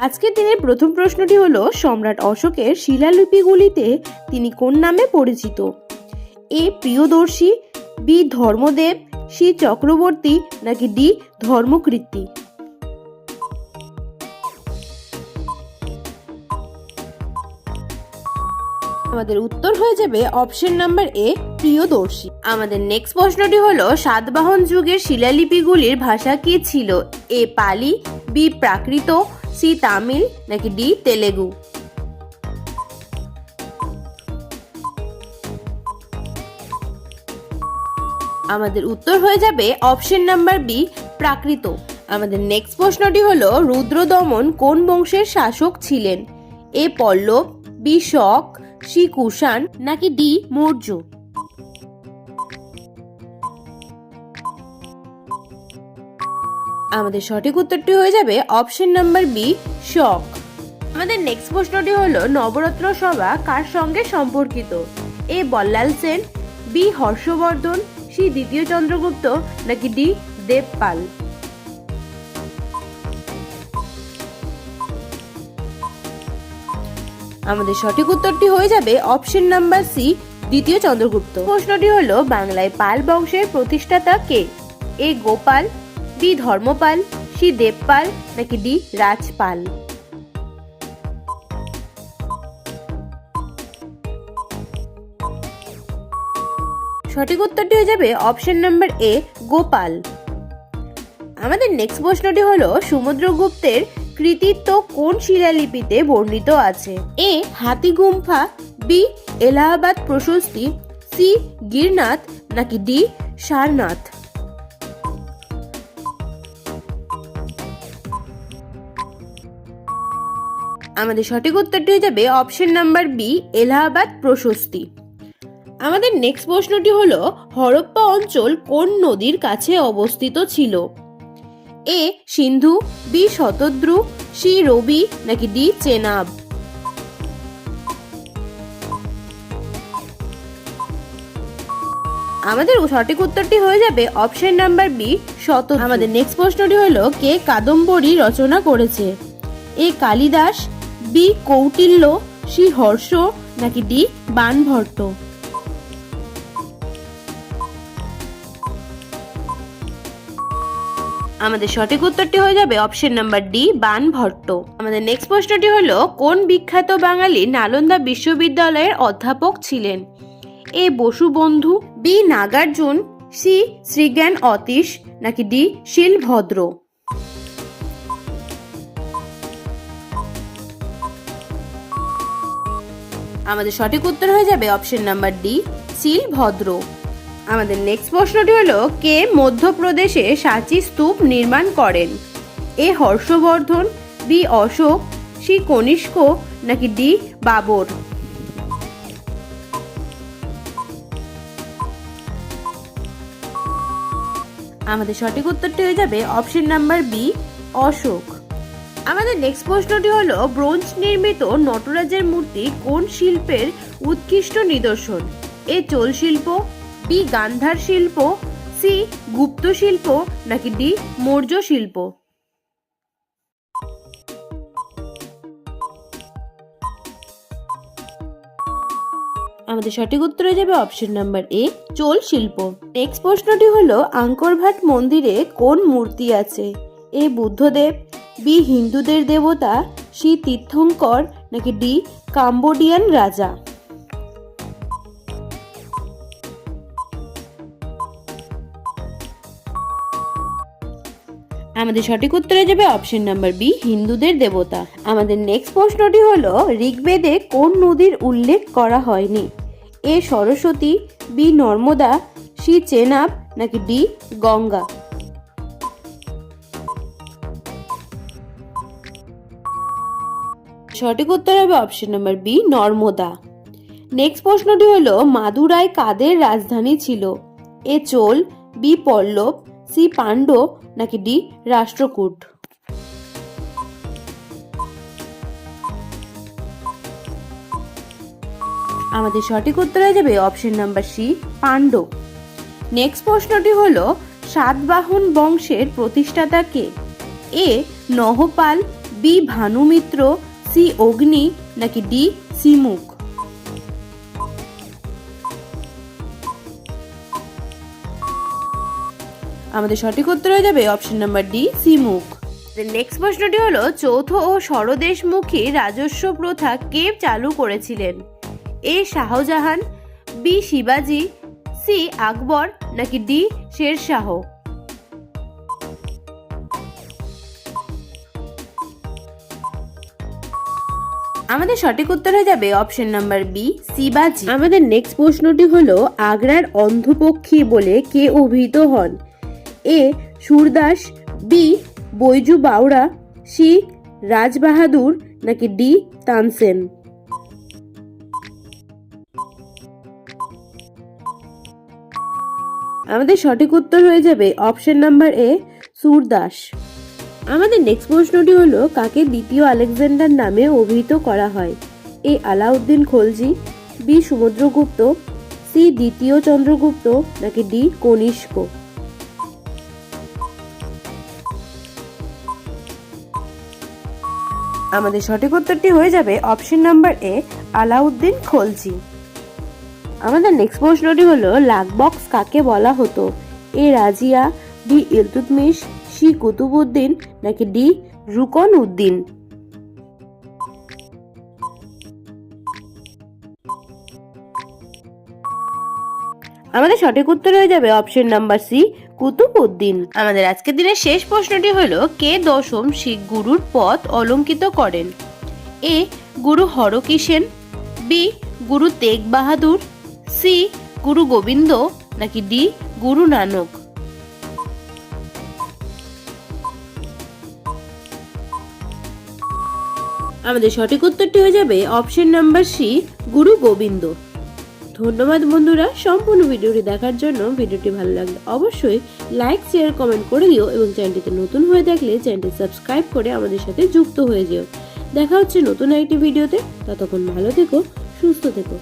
আজকের দিনের প্রথম প্রশ্নটি হলো, সম্রাট অশোকের শিলালিপিগুলিতে তিনি কোন নামে পরিচিত? A, Priyadarshi, B, Dharmadev, C, Chakravarti, নাকি ডি, ধর্মকৃত্তি? আমাদের উত্তর হয়ে যাবে অপশন নাম্বার এ, প্রিয়দর্শী। আমাদের নেক্সট প্রশ্নটি হলো, সাতবাহন যুগের শিলালিপিগুলির ভাষা কি ছিল? এ, পালি, বি, প্রাকৃত সি তামিল নাকি ডি তেলেগু? আমাদের উত্তর হয়ে যাবে অপশন নাম্বার বি, প্রাকৃত। আমাদের নেক্সট প্রশ্নটি হলো, রুদ্রদমন কোন বংশের শাসক ছিলেন? A Pallava, B Shaka, C Kushan নাকি ডি মৌর্য? আমাদের সঠিক উত্তরটি হয়ে যাবে অপশন নাম্বার বি শক আমাদের নেক্সট প্রশ্নটি হলো, নবরত্ন সভা কার সঙ্গে সম্পর্কিত? A, Ballal Sen B Harshavardhan C দ্বিতীয় চন্দ্রগুপ্ত, নাকি ডি দেবপাল আমাদের সঠিক উত্তরটি হয়ে যাবে অপশন নাম্বার সি দ্বিতীয় চন্দ্রগুপ্ত। প্রশ্নটি হলো, বাংলায় পাল বংশের প্রতিষ্ঠাতা কে? A, Gopal B Dharmapal C Devpal, নাকি ডি রাজপাল? সঠিক উত্তরটি হয়ে যাবে অপশন নাম্বার এ গোপাল। আমাদের নেক্সট প্রশ্নটি হলো, সমুদ্রগুপ্তের কৃতিত্ব কোন শিলালিপিতে বর্ণিত আছে? A Hathi Gumpha B Allahabad Prashasti C Girnath, নাকি ডি সারনাথ? আমাদের সঠিক উত্তরটি হয়ে যাবে option number B Allahabad Prashasti. আমাদের নেক্সট প্রশ্নটি হলো, হরপ্পা অঞ্চল কোন নদীর কাছে অবস্থিত ছিল? A Sindhu B Shatadru C Ravi, নাকি ডি চেনাব? আমাদের সঠিক উত্তরটি হয়ে যাবে অপশন নাম্বার বি শত আমাদের নেক্সট প্রশ্নটি হলো, কে কাদম্বরী রচনা করেছে? A Kalidas B Kautilya, C Harsha, নাকি ডি বানভট্ট আমাদের সঠিক উত্তরটি হয়ে যাবে option number D Ban Banabhatta আমাদের নেক্সট প্রশ্নটি হলো, কোন বিখ্যাত বাঙালি নালন্দা বিশ্ববিদ্যালয়ের অধ্যাপক ছিলেন? A Vasubandhu B Nagarjun, C Srijnan Atish, নাকি ডি শিলভদ্র? আমাদের সঠিক উত্তর হয়ে যাবে অপশন নাম্বার ডি, সিল ভদ্র। আমাদের নেক্সট প্রশ্নটি হলো, কে মধ্যপ্রদেশে সাঁচি স্তূপ নির্মাণ করেন? A Harshavardhan, B Ashok, C Kanishka, নাকি ডি বাবর? আমাদের সঠিক উত্তরটি হয়ে যাবে অপশন নাম্বার বি, অশোক। আমাদের নেক্সট প্রশ্নটি হলো, ব্রোঞ্জ নির্মিত নটরাজের মূর্তি কোন শিল্পের উৎকৃষ্ট নিদর্শন? এ চোল শিল্প, বি গান্ধার শিল্প, সি গুপ্ত শিল্প, নাকি ডি মৌর্য শিল্প? আমাদের সঠিক উত্তর হয়ে যাবে অপশন নাম্বার এ চোল শিল্প। নেক্সট প্রশ্নটি হলো, আঙ্করভাট মন্দিরে কোন মূর্তি আছে? এ বুদ্ধদেব বি হিন্দুদের দেবতা, সি তীর্থঙ্কর, নাকি ডি কাম্বোডিয়ান রাজা? আমাদের সঠিক উত্তরে যাবে অপশন নাম্বার বি, হিন্দুদের দেবতা। আমাদের নেক্সট প্রশ্নটি হলো, ঋগ্বেদে কোন নদীর উল্লেখ করা হয়নি? A Saraswati, B Narmada, C Chenab, নাকি ডি গঙ্গা? সঠিক উত্তর হবে option number B Narmada. Next প্রশ্নটি হলো, মাদুরাই কাদের রাজধানী ছিল? A Chola B Pallava C Pandava, নাকি ডি রাষ্ট্রকূট? আমাদের সঠিক উত্তর হয়ে যাবে option number C Pandava. Next প্রশ্নটি হলো, সাতবাহন বংশের প্রতিষ্ঠাতা কে? A, Nahapal B Bhanu Mitra C Agni নাকি ডি সিমুখ আমাদের সঠিক উত্তর হয়ে যাবে option number D Simukh next প্রশ্নটি হলো, চৌথ ও ষড়দেশমুখী রাজস্ব প্রথা কে চালু করেছিলেন? এ শাহজাহান, বি শিবাজি, সি আকবর নাকি ডি শের আমাদের সঠিক উত্তর হয়ে যাবে অপশন নাম্বার বি শিবাজি আমাদের নেক্সট প্রশ্নটি হলো আগ্রার অন্ধপক্ষী বলে কে অভিহিত হন? A, Surdas B Baiju Bawra C Rajbahadur, নাকি ডি তানসেন? আমাদের সঠিক উত্তর হয়ে যাবে অপশন নাম্বার এ সুরদাস। আমাদের নেক্সট প্রশ্নটি হলো, কাকে দ্বিতীয় আলেকজান্ডার নামে অভিহিত করা হয়? A. Alauddin Khalji, B. Samudragupta C. দ্বিতীয় চন্দ্রগুপ্ত, নাকি ডি. কনিষ্ক? আমাদের সঠিক উত্তরটি হয়ে যাবে option number A Alauddin Khalji. আমাদের নেক্সট প্রশ্নটি হলো লাক বক্স কাকে বলা হতো? A. Razia B Iltutmish C Qutbuddin, নাকি ডি রুকন উদ্দিন আমাদের সঠিক উত্তর হয়ে যাবে option number C Qutb Uddin আমাদের আজকের দিনের শেষ প্রশ্নটি হলো, কে দশম শিখ গুরুর পথ অলঙ্কিত করেন? এ, গুরু হরকিষেন বি, গুরু তেগ বাহাদুর সি, গুরু গোবিন্দ, নাকি ডি, গুরু নানক? আমাদের সঠিক উত্তরটি হয়ে যাবে option number C, Guru Gobind. ধন্যবাদ বন্ধুরা, সম্পূর্ণ ভিডিওটি দেখার জন্য ভিডিওটি ভালো লাগলে অবশ্যই লাইক, শেয়ার, কমেন্ট করে দিও এবং চ্যানেলটিতে নতুন হয়ে থাকলে চ্যানেলটি সাবস্ক্রাইব করে আমাদের সাথে যুক্ত হয়ে যেও। দেখা হচ্ছে নতুন একটি ভিডিওতে। ততক্ষণ ভালো থেকো, সুস্থ থেকো।